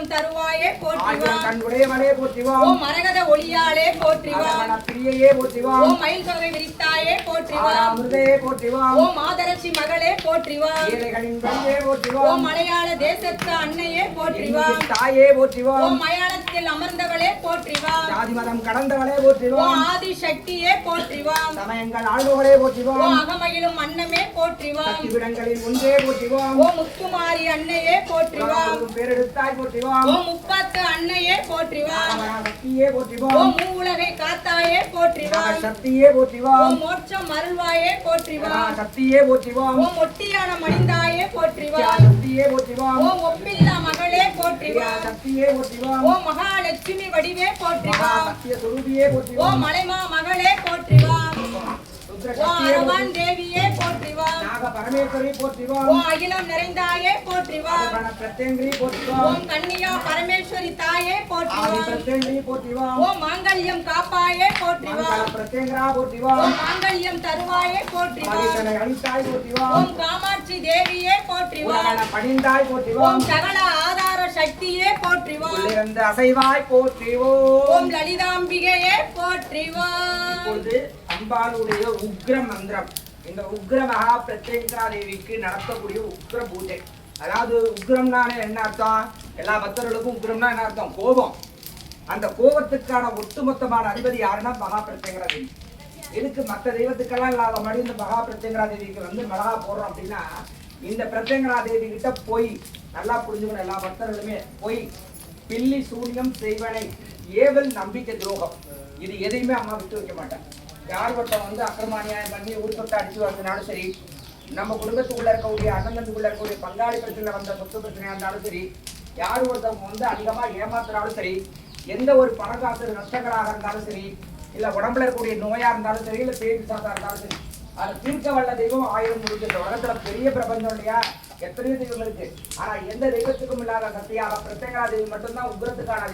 ஆயிரம் தருவாயே போற்றிவா போற்றிவாம் ஓம் மரகத ஒளியாலே போற்றிவா பிரியையே போற்றிவாம் ஓம் மயில் தொகை விரித்தாயே போற்றிவா அமிர்தையே போற்றிவாம் ஓம் மாதரசி மகளே போற்றிவா ஏழைகளின் வழியே போற்றிவாம் ஓம் மலையாள தேசத்து அன்னையே போற்றிவா தாயே போற்றிவாம் ஓம் மயானத்தில் அமர்ந்தவளே போற்றிவா ஜாதி மதம் கடந்தவளே போற்றிவாம் ஓம் ஆதி சக்தியே போற்றிவா சமயங்கள் ஆழ்வோரே போற்றிவாம் ஓம் அகமயிலும் அன்னமே போற்றிவா சக்திவிடங்களில் ஒன்றே போற்றிவாம் ஓம் முத்துமாரி அன்னையே போற்றிவா பேரெடுத்தாய் போற்றிவாம். முப்பத்து அன்னையே போற்றிவா சக்தியே போற்றிவாம். மூவுலகை காத்தாயே போற்றிவா சக்தியே போற்றிவாம். ஓம் மோட்சம் அருள்வாயே போற்றிவா சக்தியே போற்றிவாம். ஓம் ஒட்டியான மணிந்தாயே போற்றிவா சக்தியே போற்றிவாம். ஓம் ஒப்பில்லா மகளே போற்றிவா சக்தியே போற்றிவாம். ஓம் மகாலட்சுமி வடிவே போற்றிவா சத்திய சுரூபியே போற்றிவாம். மலைமா மகளே போற்றிவா அரவான் தேவியே போற்றிவா. நாக பரமேஸ்வரி அகிலம் நிறைந்தாயே போற்றிவா. பிரத்யங்கிரி ஓம் கன்னியா பரமேஸ்வரி தாயே போற்றிவா. பிரத்யங்கிரி போற்றிவாம் ஓம் மாங்கல்யம் காப்பாயே போற்றிவா. பிரத்யங்கரா ஓம் மாங்கல்யம் தருவாயே போற்றிவா. அழித்தாய் ஓம் காமாட்சி தேவியே போற்றிவா. உலகன பணிந்தாய் போற்றிவாம் ஓம் சகல ஆதார சக்தியே போற்றிவா. அசைவாய் போற்றிவோம். ஓம் லலிதாம்பிகையே போற்றிவா. இப்பொழுது அம்பாளுடைய உக்ர மந்திரம். இந்த உக்ர மகா பிரத்யங்கரா தேவிக்கு நடத்தக்கூடிய உக்ர பூஜை. அதாவது உக்ரம்னாலே என்ன அர்த்தம்? எல்லா பக்தர்களுக்கும் உக்ரம்னா என்ன அர்த்தம்? கோபம். அந்த கோபத்துக்கான ஒட்டுமொத்தமான அதிபதி யாருன்னா மகா பிரத்யங்கரா தேவி. எதுக்கு மற்ற தெய்வத்துக்கெல்லாம் இல்லாத மாதிரி இந்த மகா பிரத்யங்கரா தேவிக்கு வந்து மிளகா போடுறோம் அப்படின்னா இந்த பிரத்யங்கரா தேவி கிட்ட போய் நல்லா புரிஞ்சுக்கணும் எல்லா பக்தர்களுமே. போய் பில்லி சூரியம் செய்வனை ஏவல் நம்பிக்கை துரோகம். இது எதையுமே அம்மா விட்டு வைக்க மாட்டேன் யார் ஒருத்தன் வந்து அக்கிரமானியாயம் பண்ணி ஊர்த்தொட்டை அடிச்சு வந்தனாலும் சரி நம்ம குடும்பத்துக்குள்ள இருக்கக்கூடிய அண்ணந்தத்துக்குள்ள இருக்கக்கூடிய பங்காளி பிரச்சனை வந்த சொத்து பிரச்சனையாக இருந்தாலும் சரி யார் ஒருத்தவங்க வந்து அதிகமாக ஏமாத்தினாலும் சரி எந்த ஒரு பணக்காசு நஷ்டங்களாக இருந்தாலும் சரி இல்லை உடம்புல இருக்கக்கூடிய நோயாக இருந்தாலும் சரி இல்லை பேச்சு சாத்தா இருந்தாலும் சரி அதை தீர்க்க வல்ல தெய்வம் ஆயிரம் இருக்கு இந்த உலகத்தில் பெரிய பிரபஞ்சம் இல்லையா? எத்தனையோ தெய்வம் இருக்கு. ஆனால் எந்த தெய்வத்துக்கும் இல்லாத சக்தியாக பிரத்யேகா தெய்வம் மட்டும்தான் உக்ரத்துக்கான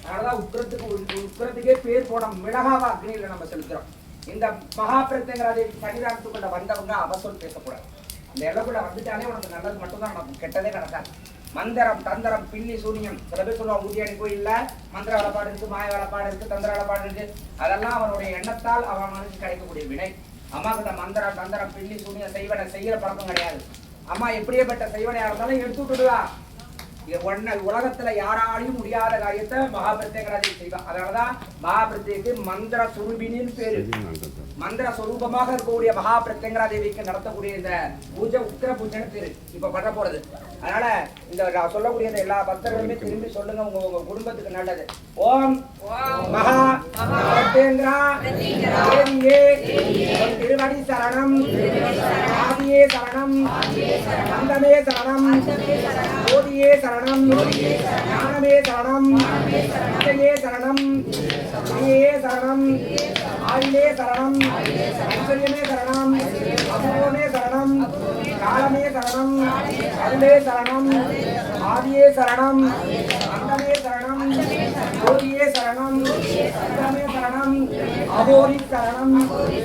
அதனால தான் உக்ரத்துக்கு உக்ரத்துக்கே பேர் போன மிளகாவா அக்னியில் நம்ம செலுத்துகிறோம் இந்த மகா பிரத்யேகரா சன்னிதானத்துக்குள்ள வந்தவங்க அவசரம் பேசக்கூடாது. அந்த எல்லைக்குள்ள வந்துட்டாலே உனக்கு நல்லது மட்டும்தான் நமக்கு கெட்டதே நடக்காது. மந்திரம் தந்திரம் பின்னி சூனியம். சில பேர் சொல்லுவாங்க ஊதியானி கோயில்ல மந்திர வளப்பாடு இருக்கு மாய வளப்பாடு இருக்கு தந்திர வளப்பாடு இருக்கு. அதெல்லாம் அவனுடைய எண்ணத்தால் அவன் மனசுக்கு கிடைக்கக்கூடிய வினை. அம்மா கிட்ட மந்திரம் தந்திரம் பில்லி சூனியம் செய்வனை செய்யற பழக்கம் கிடையாது. அம்மா எப்படியேப்பட்ட செய்வனையா இருந்தாலும் எடுத்து விட்டுடுவா. ஒன்ன உலகத்துல யாராலையும் முடியாத காரியத்தை மகாபிரத்யேகராஜி செய்வா. அதனாலதான் மகாபிரத்யேக்கு மந்திர சுரூபினின்னு பேரு. மந்திர சொரூபமாக இருக்கக்கூடிய மகா பிரத்யங்கரா தேவிக்கு நடத்தக்கூடிய இந்த பூஜை உத்திர பூஜைன்னு பேரு. இப்ப பண்ண போறது. அதனால இந்த நான் சொல்லக்கூடிய இந்த எல்லா பக்தர்களுமே திரும்பி சொல்லுங்க உங்க உங்க குடும்பத்துக்கு நல்லது. ஓம் மகா உன் திருவடி சரணம். ஆதியே சரணம் அந்தமே சரணம் ஜோதியே சரணம் ஞானமே சரணம் விஜயே சரணம் ஸ்ரீயே சரணம் ஆயிலே சரணம் ஐஸ்வர்யமே சரணம் அபூர்வமே சரணம் காலமே சரணம் அருளே சரணம் ஆதியே சரணம் அந்தமே சரணம் ஜோதியே சரணம் சங்கமே சரணம் அகோரி சரணம்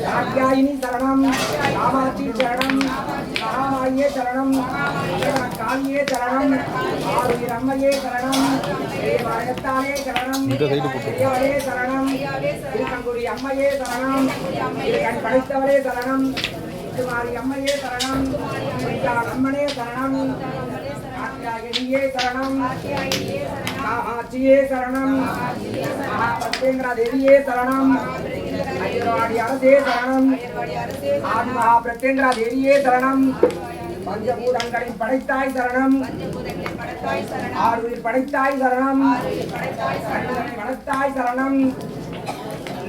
காத்தியாயினி சரணம் காமாட்சி சரணம் மகாமாயே சரணம் காளியே சரணம் ஆறுயிர் அம்மையே சரணம் தேவாயத்தாலே சரணம் தேவரே சரணம் திருக்கங்குடி அம்மையே சரணம் கண் படைத்தவரே சரணம் திருமாரி அம்மையே சரணம் அம்மனே சரணம் காத்தியாயனியே சரணம் காமாட்சியே சரணம் மகாபத்தேந்திரா தேவியே சரணம் ஐயர்வாடி அரசே சரணம் ஆதி மகா பிரத்யேந்திரா தேவியே சரணம் பஞ்சபூதங்களின் படைத்தாய் சரணம் ஆறுயிர் படைத்தாய் சரணம் வளர்த்தாய் சரணம்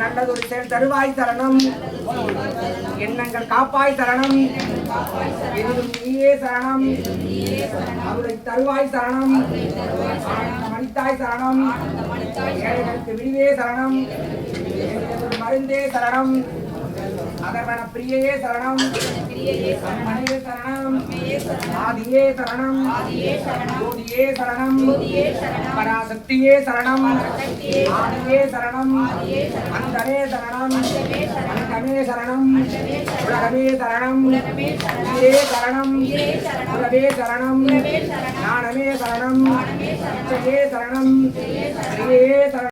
நல்லதொரு செயல் தருவாய் தரணும் எண்ணங்கள் காப்பாய் தரணும் எதிலும் நீயே சரணம். அவரை தருவாய் சரணம். ஆனந்த மணித்தாய் சரணம். ஏழைகளுக்கு விடிவே சரணம். மருந்தே சரணம். அதர்வண பிரியே சரணம் பிரியையே சரணம் அம்மையே சரணம் அம்மையே சரணம் ஆதியே சரணம் ஆதியே சரணம் ஜோதியே சரணம் ஜோதியே சரணம் பராசக்தியே சரணம் பராசக்தியே சரணம். ஆதியே சரணம் ஆதியே சரணம். அந்தமே சரணம்